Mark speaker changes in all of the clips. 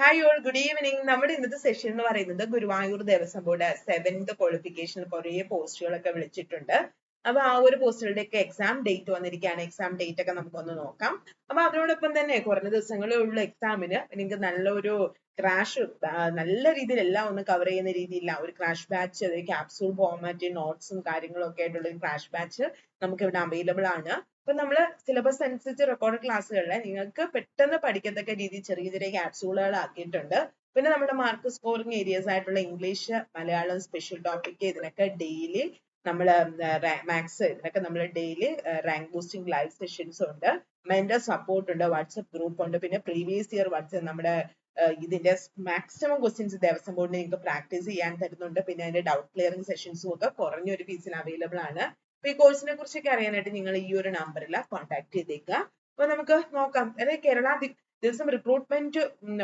Speaker 1: Hi all good evening നമ്മുടെ ഇന്നത്തെ session എന്ന് പറയുന്നത് Guruvayur Devaswom board seventh qualification കുറേ പോസ്റ്റുകളൊക്കെ വിളിച്ചിട്ടുണ്ട്. അപ്പൊ ആ ഒരു പോസ്റ്റുകളുടെ ഒക്കെ എക്സാം ഡേറ്റ് വന്നിരിക്കുകയാണ്. എക്സാം ഡേറ്റ് ഒക്കെ നമുക്കൊന്ന് നോക്കാം. അപ്പൊ അതിനോടൊപ്പം തന്നെ കുറഞ്ഞ ദിവസങ്ങളേ എക്സാമിന് നിങ്ങൾക്ക് നല്ലൊരു ക്രാഷ് നല്ല രീതിയിൽ എല്ലാം ഒന്ന് കവർ ചെയ്യുന്ന രീതിയില്ല. ഒരു ക്രാഷ് ബാച്ച് ക്യാപ്സൂൾ ഫോർമാറ്റ് നോട്ട്സും കാര്യങ്ങളും ഒക്കെ ആയിട്ടുള്ള ഒരു ക്രാഷ് ബാച്ച് നമുക്ക് ഇവിടെ അവൈലബിൾ ആണ്. അപ്പൊ നമ്മൾ സിലബസ് അനുസരിച്ച് റെക്കോർഡ് ക്ലാസ്സുകളിൽ നിങ്ങൾക്ക് പെട്ടെന്ന് പഠിക്കത്തക്ക രീതിയിൽ ചെറിയ ചെറിയ ക്യാപ്സൂളുകൾ ആക്കിയിട്ടുണ്ട്. പിന്നെ നമ്മുടെ മാർക്ക് സ്കോറിംഗ് ഏരിയസ് ആയിട്ടുള്ള ഇംഗ്ലീഷ് മലയാളം സ്പെഷ്യൽ ടോപ്പിക് ഇതിനൊക്കെ ഡെയിലി നമ്മൾ മാക്സ് ഇതിനൊക്കെ നമ്മൾ daily rank boosting live sessions ഉണ്ട്. മെന്റർ സപ്പോർട്ട് ഉണ്ട് വാട്സപ്പ് ഗ്രൂപ്പ് ഉണ്ട്. പിന്നെ പ്രീവിയസ് ഇയർ വാട്സപ്പ് നമ്മുടെ ഇതിന്റെ മാക്സിമം ക്വസ്റ്റ്യൻസ് ദേവസ്വം ബോർഡിന് നിങ്ങൾക്ക് പ്രാക്ടീസ് ചെയ്യാൻ തരുന്നുണ്ട്. പിന്നെ അതിന്റെ ഡൗട്ട് ക്ലിയറിംഗ് സെഷൻസും ഒക്കെ കുറഞ്ഞൊരു ഫീസിൽ അവൈലബിൾ ആണ്. അപ്പൊ ഈ കോഴ്സിനെ കുറിച്ചൊക്കെ അറിയാനായിട്ട് നിങ്ങൾ ഈ ഒരു നമ്പറിൽ കോൺടാക്ട് ചെയ്തേക്കുക. അപ്പൊ നമുക്ക് നോക്കാം. അതായത് കേരള ദിവസം റിക്രൂട്ട്മെന്റ്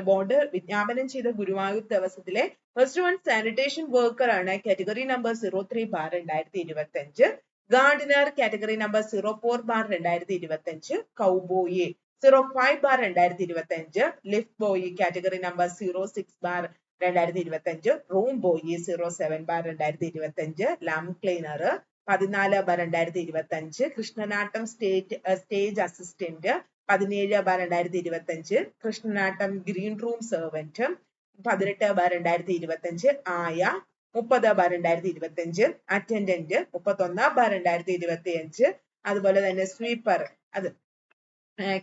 Speaker 1: ബോർഡ് വിജ്ഞാപനം ചെയ്ത ഗുരുവായൂർ ദിവസത്തിലെ ഫസ്റ്റ് വൺ സാനിറ്റേഷൻ വർക്കർ ആണ്. Category number zero three bar രണ്ടായിരത്തി ഇരുപത്തി അഞ്ച് gardener category number zero four bar രണ്ടായിരത്തി ഇരുപത്തി അഞ്ച് കൗബോയി സീറോ ഫൈവ് ബാർ രണ്ടായിരത്തി ഇരുപത്തി അഞ്ച് lift boy category number zero six bar രണ്ടായിരത്തി ഇരുപത്തി അഞ്ച് room boy zero seven bar രണ്ടായിരത്തി ഇരുപത്തി അഞ്ച് ലാം ക്ലീനർ പതിനാല് ബാർ രണ്ടായിരത്തി ഇരുപത്തി അഞ്ച് കൃഷ്ണനാട്ടം സ്റ്റേറ്റ് സ്റ്റേജ് അസിസ്റ്റന്റ് പതിനേഴ് ബാർ രണ്ടായിരത്തി ഇരുപത്തി അഞ്ച് കൃഷ്ണനാട്ടം ഗ്രീൻ റൂം സെർവന്റ് പതിനെട്ട് ബാർ രണ്ടായിരത്തി ഇരുപത്തി അഞ്ച് ആയ മുപ്പത് ബാർ രണ്ടായിരത്തി ഇരുപത്തി അഞ്ച് അറ്റൻഡന്റ് മുപ്പത്തൊന്ന് ബാർ രണ്ടായിരത്തി ഇരുപത്തി അഞ്ച് അതുപോലെ തന്നെ സ്വീപ്പർ അത്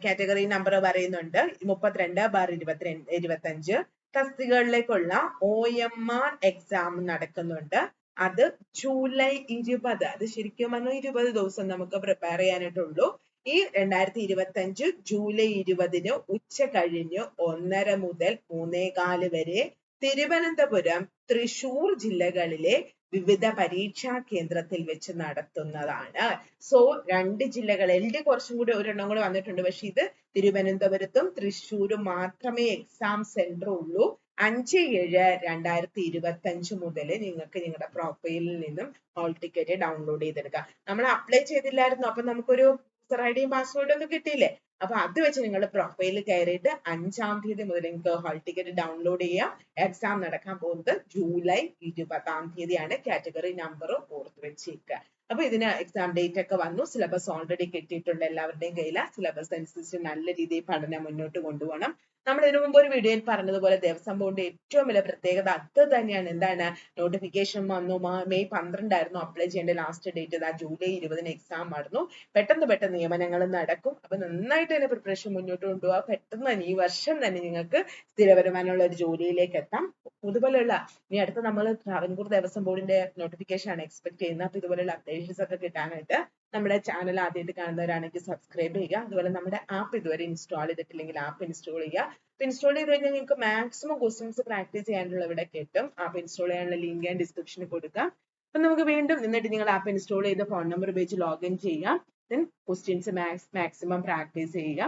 Speaker 1: കാറ്റഗറി നമ്പർ പറയുന്നുണ്ട്. മുപ്പത്തിരണ്ട് ബാർ ഇരുപത്തിരണ്ട് ഇരുപത്തി അഞ്ച് തസ്തികകളിലേക്കുള്ള ഒ എം ആർ എക്സാം നടക്കുന്നുണ്ട്. അത് ജൂലൈ ഇരുപത് അത് ശരിക്കും പറഞ്ഞാൽ ഇരുപത് ദിവസം നമുക്ക് പ്രിപ്പയർ ചെയ്യാനായിട്ടുള്ളൂ. ഈ രണ്ടായിരത്തി ഇരുപത്തി അഞ്ച് ജൂലൈ ഇരുപതിന് ഉച്ച കഴിഞ്ഞ് ഒന്നര മുതൽ മൂന്നേകാൽ വരെ തിരുവനന്തപുരം തൃശൂർ ജില്ലകളിലെ വിവിധ പരീക്ഷാ കേന്ദ്രത്തിൽ വെച്ച് നടത്തുന്നതാണ്. സോ രണ്ട് ജില്ലകൾ എൽ കുറച്ചും കൂടി ഒരെണ്ണം കൂടി വന്നിട്ടുണ്ട്. പക്ഷെ ഇത് തിരുവനന്തപുരത്തും തൃശ്ശൂരും മാത്രമേ എക്സാം സെന്റർ ഉള്ളൂ. അഞ്ച് ഏഴ് രണ്ടായിരത്തി ഇരുപത്തി അഞ്ച് മുതൽ നിങ്ങൾക്ക് നിങ്ങളുടെ പ്രൊഫൈലിൽ നിന്നും ഹോൾ ടിക്കറ്റ് ഡൗൺലോഡ് ചെയ്തെടുക്കാം. നമ്മൾ അപ്ലൈ ചെയ്തില്ലായിരുന്നു. അപ്പൊ നമുക്കൊരു യൂസർ ഐ ഡിയും പാസ്വേഡും ഒക്കെ കിട്ടിയില്ലേ? അപ്പൊ അത് വെച്ച് നിങ്ങളുടെ പ്രൊഫൈലിൽ കയറിയിട്ട് അഞ്ചാം തീയതി മുതൽ നിങ്ങൾക്ക് ഹാൾ ടിക്കറ്റ് ഡൗൺലോഡ് ചെയ്യാം. എക്സാം നടക്കാൻ പോകുന്നത് ജൂലൈ ഇരുപതാം തീയതിയാണ്. കാറ്റഗറി നമ്പറും ഓർത്ത് വെച്ചേക്കുക അപ്പൊ ഇതിന് എക്സാം ഡേറ്റ് ഒക്കെ വന്നു. സിലബസ് ഓൾറെഡി കിട്ടിയിട്ടുണ്ട് എല്ലാവരുടെയും കയ്യിൽ സിലബസ് അനുസരിച്ച് നല്ല രീതിയിൽ പഠനം മുന്നോട്ട് കൊണ്ടുപോകണം. നമ്മൾ ഇതിനു മുമ്പ് ഒരു വീഡിയോയിൽ പറഞ്ഞതുപോലെ ദേവസ്വം ബോർഡിന്റെ ഏറ്റവും വലിയ പ്രത്യേകത അത് തന്നെയാണ്. എന്താണ്? നോട്ടിഫിക്കേഷൻ വന്നു. മെയ് പന്ത്രണ്ടായിരുന്നു അപ്ലൈ ചെയ്യേണ്ട ലാസ്റ്റ് ഡേറ്റ് ഇതാ ജൂലൈ ഇരുപതിന് എക്സാം ആയിരുന്നു പെട്ടെന്ന് പെട്ടെന്ന് നിയമനങ്ങൾ നടക്കും. അപ്പൊ നന്നായിട്ട് തന്നെ പ്രിപ്പറേഷൻ മുന്നോട്ട് കൊണ്ടുപോകാം പെട്ടെന്ന് തന്നെ ഈ വർഷം തന്നെ നിങ്ങൾക്ക് സ്ഥിരവരുമാനമുള്ള ഒരു ജോലിയിലേക്ക് എത്താം. ഇതുപോലെയുള്ള ഇനി അടുത്ത നമ്മൾ ട്രാവൻകൂർ ദേവസ്വം ബോർഡിന്റെ നോട്ടിഫിക്കേഷൻ ആണ് എക്സ്പെക്ട് ചെയ്യുന്നത്. അപ്പൊ ഇതുപോലെയുള്ള അപ്ഡേഷൻസ് ഒക്കെ കിട്ടാനായിട്ട് നമ്മുടെ ചാനൽ ആദ്യമായിട്ട് കാണുന്നവരാണെങ്കിൽ സബ്സ്ക്രൈബ് ചെയ്യുക. അതുപോലെ നമ്മുടെ ആപ്പ് ഇതുവരെ ഇൻസ്റ്റാൾ ചെയ്തിട്ടില്ലെങ്കിൽ ആപ്പ് ഇൻസ്റ്റാൾ ചെയ്യുക. അപ്പൊ ഇൻസ്റ്റാൾ ചെയ്ത് കഴിഞ്ഞാൽ നിങ്ങൾക്ക് മാക്സിമം ക്വസ്റ്റ്യൻസ് പ്രാക്ടീസ് ചെയ്യാനുള്ള ഇവിടെ കിട്ടും. ആപ്പ് ഇൻസ്റ്റാൾ ചെയ്യാനുള്ള ലിങ്ക് ഞാൻ ഡിസ്ക്രിപ്ഷനിൽ കൊടുക്കാം. അപ്പൊ നമുക്ക് വീണ്ടും എന്നിട്ട് നിങ്ങൾ ആപ്പ് ഇൻസ്റ്റാൾ ചെയ്ത ഫോൺ നമ്പർ ഉപയോഗിച്ച് ലോഗിൻ ചെയ്യുക. ദെൻ ക്വസ്റ്റ്യൻസ് മാക്സിമം പ്രാക്ടീസ് ചെയ്യുക.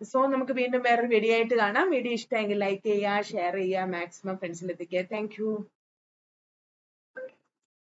Speaker 1: സോ നമുക്ക് വീണ്ടും വേറൊരു വീഡിയോ ആയിട്ട് കാണാം. വീഡിയോ ഇഷ്ടമെങ്കിൽ ലൈക്ക് ചെയ്യുക ഷെയർ ചെയ്യുക മാക്സിമം ഫ്രണ്ട്സിൽ എത്തിക്കുക. താങ്ക്